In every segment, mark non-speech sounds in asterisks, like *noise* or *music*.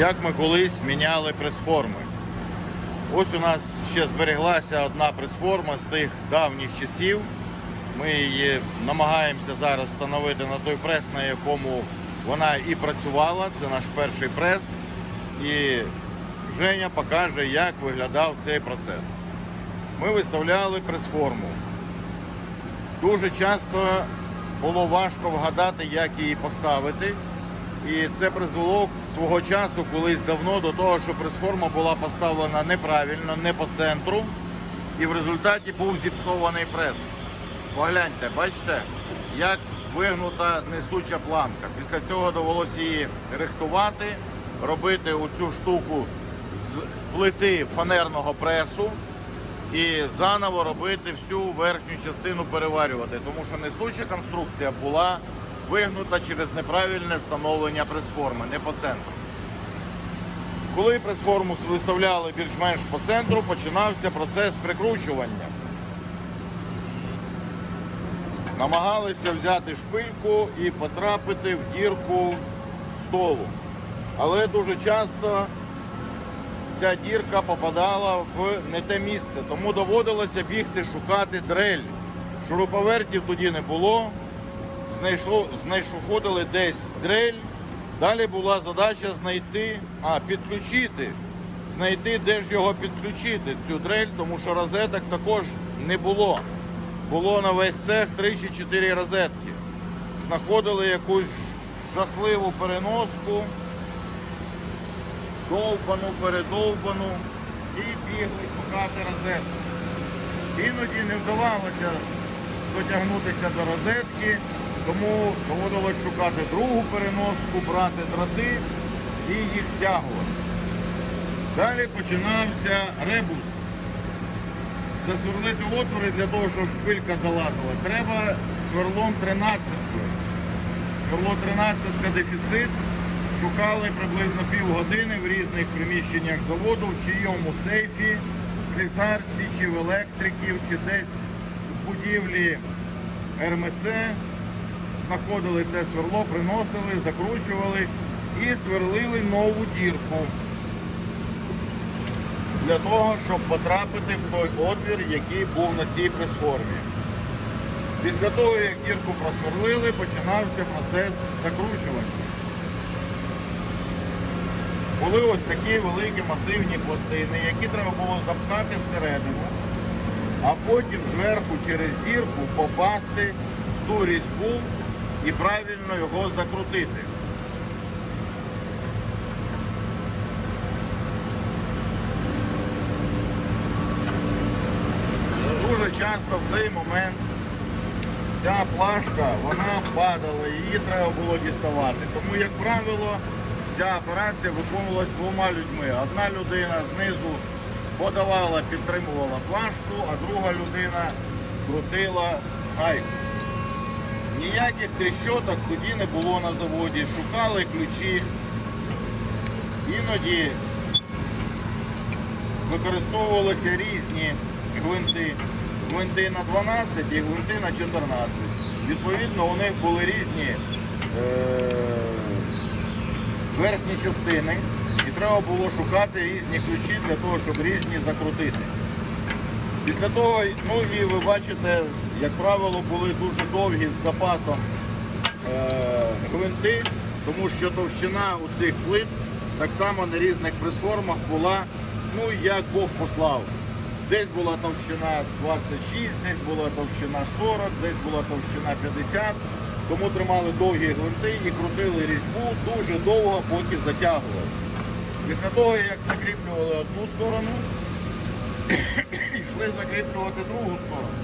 як ми колись міняли пресформи. Ось у нас ще збереглася одна пресформа з тих давніх часів. Ми її намагаємося зараз встановити на той прес, на якому вона і працювала. Це наш перший прес. І Женя покаже, як виглядав цей процес. Ми виставляли прес-форму. Дуже часто було важко вгадати, як її поставити. І це призвело свого часу колись давно до того, що прес-форма була поставлена неправильно, не по центру. І в результаті був зіпсований прес. Погляньте, бачите, як вигнута несуча планка. Після цього довелося її рихтувати, робити оцю штуку з плити фанерного пресу і заново робити всю верхню частину переварювати, тому що несуча конструкція була вигнута через неправильне встановлення прес-форми, не по центру. Коли прес-форму виставляли більш-менш по центру, починався процес прикручування. Намагалися взяти шпильку і потрапити в дірку столу. Але дуже часто ця дірка попадала в не те місце, тому доводилося бігти шукати дрель. Шуруповертів тоді не було. Знайшло, знайшли десь дрель. Далі була задача знайти, а підключити, знайти, де ж його підключити, цю дрель, тому що розеток також не було. Було на весь цех 3 чи 4 розетки. Знаходили якусь жахливу переноску довбану, передовбану і бігли шукати розетку. Іноді не вдавалося дотягнутися до розетки, тому доводилось шукати другу переноску, брати дроти і їх стягувати. Далі починався ребус. Засверлити отвори для того, щоб шпилька залазила. Треба сверлом 13. Сверло 13 дефіцит шукали приблизно півгодини в різних приміщеннях заводу, в чийому сейфі, в слісарці, чи в електриків, чи десь в будівлі РМЦ. Знаходили це сверло, приносили, закручували і сверлили нову дірку для того, щоб потрапити в той отвір, який був на цій пресформі. Після того, як дірку просверлили, починався процес закручування. Були ось такі великі масивні пластини, які треба було запхати всередину, а потім зверху через дірку попасти в ту різьбу і правильно його закрутити. Дуже часто в цей момент ця плашка вона падала, її треба було діставати. Тому, як правило, ця операція виконувалась двома людьми. Одна людина знизу подавала, підтримувала плашку, а друга людина крутила гайку. Ніяких тріщоток тоді не було на заводі. Шукали ключі. Іноді використовувалися різні гвинти. Гвинти на 12 і гвинти на 14. Відповідно, у них були різні е, верхні частини і треба було шукати різні ключі для того, щоб різні закрутити. Після того, ну ви бачите, як правило, були дуже довгі з запасом е, гвинти, тому що товщина у цих плит так само на різних пресформах була, ну як Бог послав. Десь була товщина 26, десь була товщина 40, десь була товщина 50. Тому тримали довгі гвинти і крутили різьбу дуже довго, поки затягували. Після того, як закріплювали одну сторону, закріплювати другу сторону.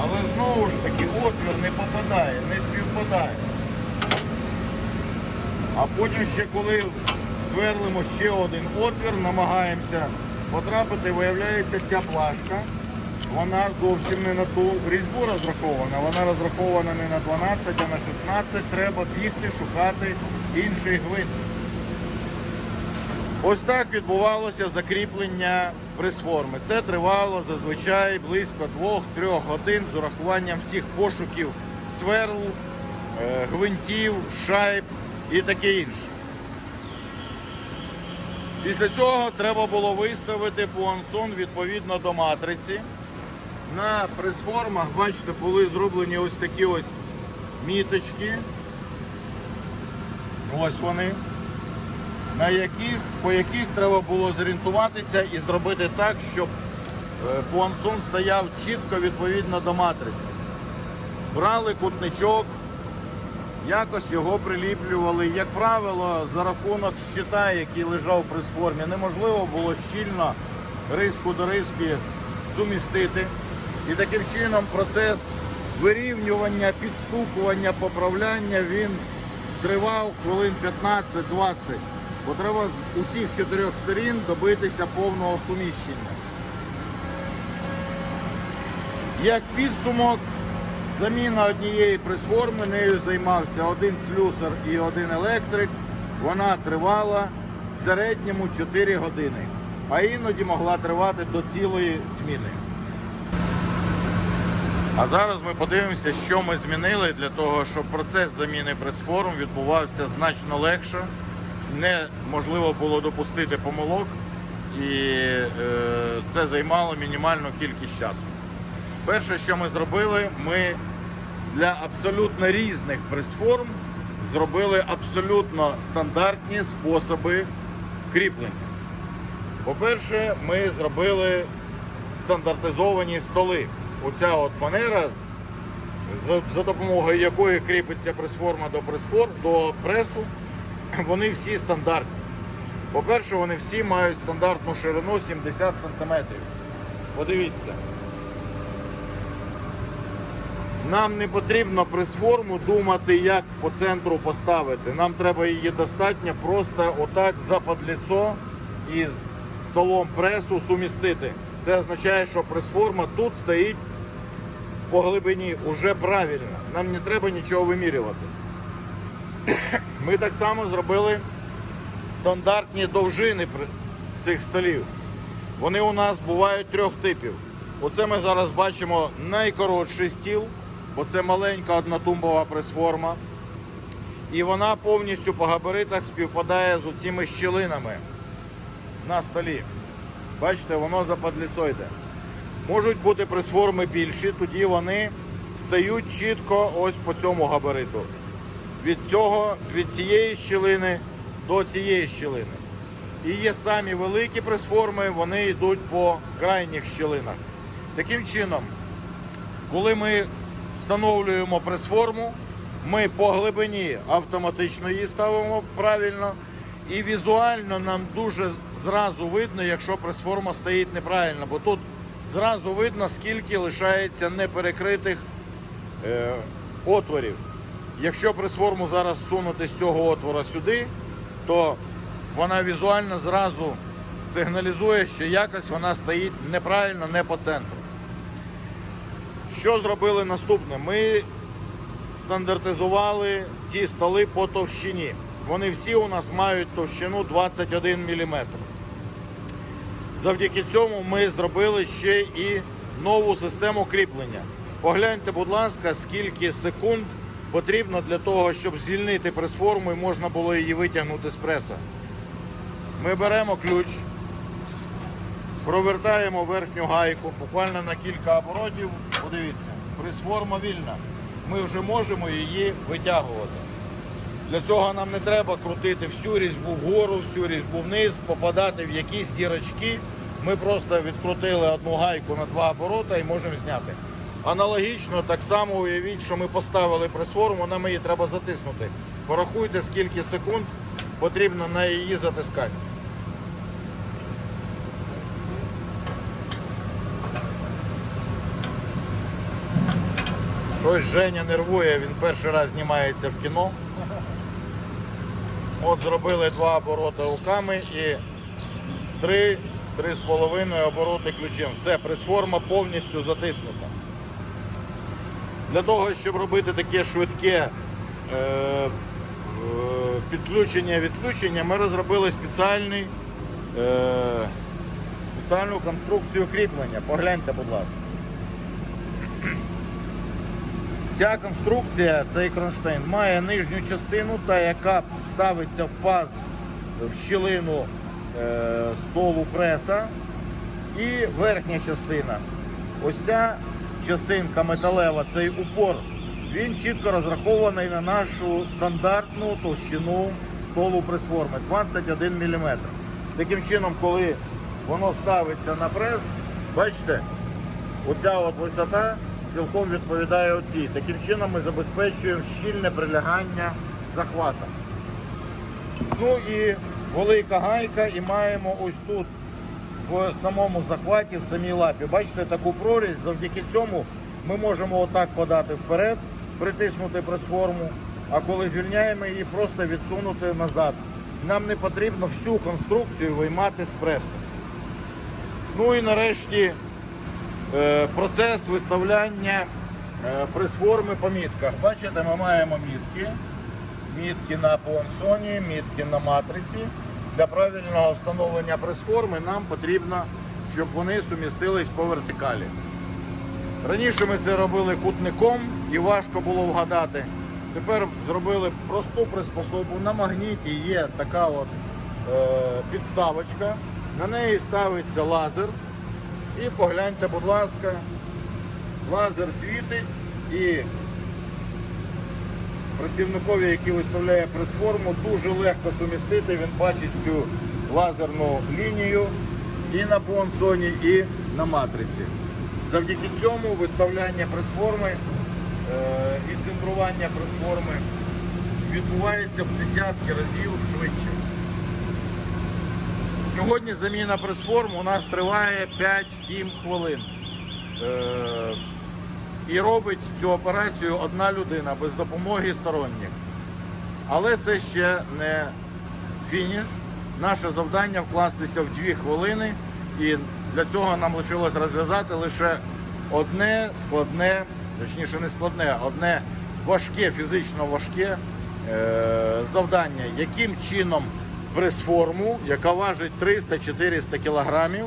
Але знову ж таки отвір не попадає, не співпадає. А потім ще коли сверлимо ще один отвір, намагаємося потрапити, виявляється ця плашка. Вона зовсім не на ту різьбу розрахована. Вона розрахована не на 12, а на 16. Треба бігти, шукати інший гвинт. Ось так відбувалося закріплення пресформи. Це тривало зазвичай близько 2-3 годин з урахуванням всіх пошуків сверл, е, гвинтів, шайб і таке інше. Після цього треба було виставити пуансон відповідно до матриці. На пресформах, бачите, були зроблені ось такі ось міточки. Ось вони. На яких, по яких треба було зорієнтуватися і зробити так, щоб е, пуансон стояв чітко відповідно до матриці. Брали кутничок, якось його приліплювали. Як правило, за рахунок щита, який лежав при сформі, неможливо було щільно риску до риски сумістити. І таким чином процес вирівнювання, підстукування, поправляння він тривав хвилин 15-20. Бо треба з усіх чотирьох сторін добитися повного суміщення. Як підсумок, заміна однієї пресформи, нею займався один слюсар і один електрик. Вона тривала в середньому 4 години, а іноді могла тривати до цілої зміни. А зараз ми подивимося, що ми змінили для того, щоб процес заміни пресформ відбувався значно легше. Неможливо було допустити помилок, і е, це займало мінімальну кількість часу. Перше, що ми зробили, ми для абсолютно різних пресформ зробили абсолютно стандартні способи кріплення. По-перше, ми зробили стандартизовані столи. Оця от фанера, за, допомогою якої кріпиться пресформа до пресформ, до пресу, *clears throat* вони всі стандартні. По-перше, вони всі мають стандартну ширину 70 см. Подивіться. Нам не потрібно пресформу думати, як по центру поставити. Нам треба її достатньо просто отак за подліцо із столом пресу сумістити. Це означає, що пресформа тут стоїть по глибині уже правильно. Нам не треба нічого вимірювати. Ми так само зробили стандартні довжини цих столів. Вони у нас бувають трьох типів. Оце ми зараз бачимо найкоротший стіл, бо це маленька однотумбова пресформа. І вона повністю по габаритах співпадає з оціми щілинами на столі. Бачите, воно за подліцо йде. Можуть бути пресформи більші, тоді вони стають чітко ось по цьому габариту. Від цього, від цієї щілини до цієї щілини. І є самі великі пресформи, вони йдуть по крайніх щілинах. Таким чином, коли ми встановлюємо пресформу, ми по глибині автоматично її ставимо правильно. І візуально нам дуже зразу видно, якщо пресформа стоїть неправильно, бо тут зразу видно, скільки лишається неперекритих е, отворів. Якщо пресформу зараз сунути з цього отвора сюди, то вона візуально зразу сигналізує, що якось вона стоїть неправильно, не по центру. Що зробили наступне? Ми стандартизували ці столи по товщині. Вони всі у нас мають товщину 21 мм. Завдяки цьому ми зробили ще і нову систему кріплення. Погляньте, будь ласка, скільки секунд потрібно для того, щоб звільнити пресформу і можна було її витягнути з преса. Ми беремо ключ, провертаємо верхню гайку, буквально на кілька оборотів. Подивіться, пресформа вільна. Ми вже можемо її витягувати. Для цього нам не треба крутити всю різьбу вгору, всю різьбу вниз, попадати в якісь дірочки. Ми просто відкрутили одну гайку на два оборота і можемо зняти. Аналогічно, так само уявіть, що ми поставили пресформу, нам її треба затиснути. Порахуйте, скільки секунд потрібно на її затискання. Щось Женя нервує, він перший раз знімається в кіно. От зробили два обороти руками і три, три з половиною обороти ключем. Все, пресформа повністю затиснута. Для того, щоб робити таке швидке е, е, підключення-відключення, ми розробили спеціальний, е, спеціальну конструкцію кріплення. Погляньте, будь ласка. Ця конструкція, цей кронштейн, має нижню частину, та яка ставиться в паз в щілину столу преса, і верхня частина. Ось ця частинка металева, цей упор, він чітко розрахований на нашу стандартну товщину столу пресформи 21 мм. Таким чином, коли воно ставиться на прес, бачите, оця от висота цілком відповідає оцій. Таким чином ми забезпечуємо щільне прилягання захвата. Ну і велика гайка, і маємо ось тут в самому захваті, в самій лапі. Бачите таку прорізь, завдяки цьому ми можемо отак подати вперед, притиснути прес-форму, а коли звільняємо її, просто відсунути назад. Нам не потрібно всю конструкцію виймати з пресу. Ну і нарешті е, процес виставляння е, прес-форми по мітках. Бачите, ми маємо мітки. Мітки на понсоні, мітки на матриці. Для правильного встановлення прес-форми нам потрібно, щоб вони сумістились по вертикалі. Раніше ми це робили кутником і важко було вгадати. Тепер зробили просту приспособу. На магніті є така от е, підставочка. На неї ставиться лазер. І погляньте, будь ласка, лазер світить і працівникові, який виставляє прес-форму, дуже легко сумістити. Він бачить цю лазерну лінію і на понсоні, і на матриці. Завдяки цьому виставляння прес-форми е, і центрування прес-форми відбувається в десятки разів швидше. Сьогодні заміна прес-форм у нас триває 5-7 хвилин. І робить цю операцію одна людина без допомоги сторонніх. Але це ще не фініш. Наше завдання вкластися в 2 хвилини, і для цього нам лишилось розв'язати лише одне складне, точніше не складне, одне важке, фізично важке е, завдання, яким чином прес-форму, яка важить 300-400 кілограмів,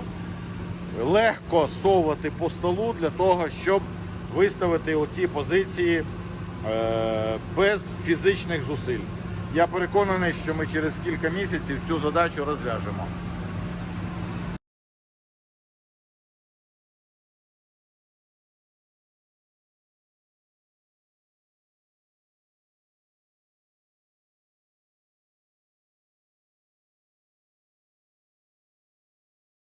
легко совати по столу для того, щоб виставити оці позиції е, без фізичних зусиль. Я переконаний, що ми через кілька місяців цю задачу розв'яжемо.